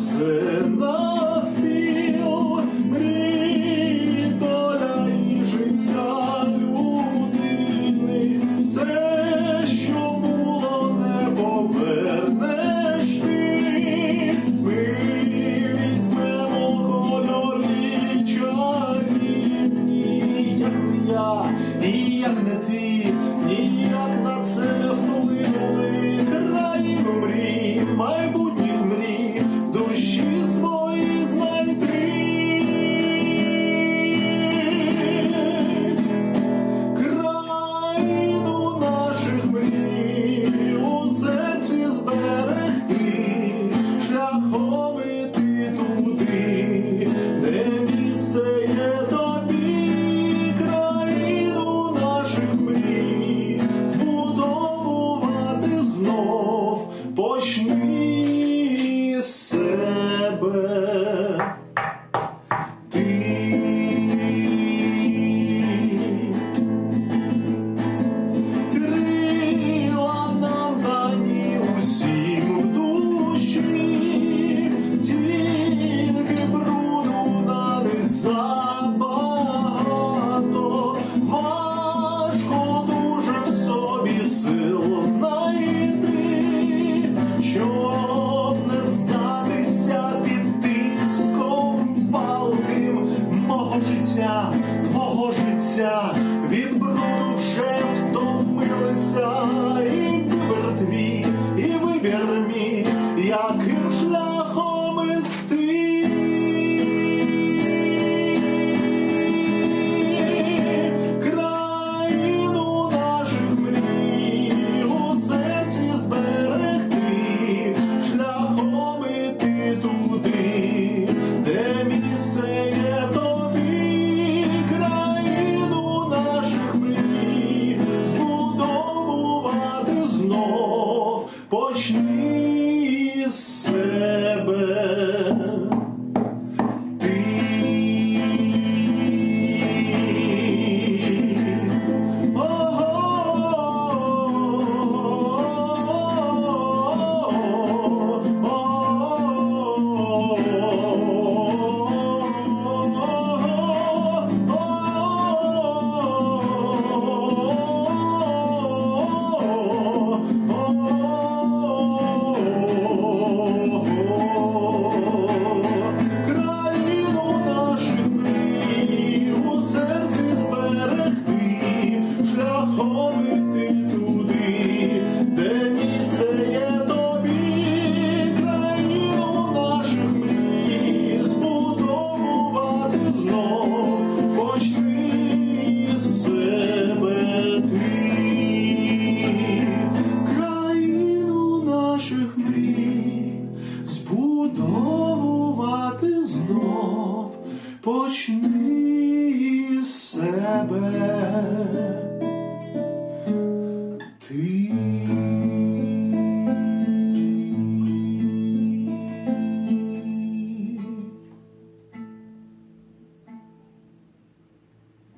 sin. забагато, важко дуже в собі сил знайти, щоб не здатися під тиском палким мого життя, твого життя. change. почни із себе.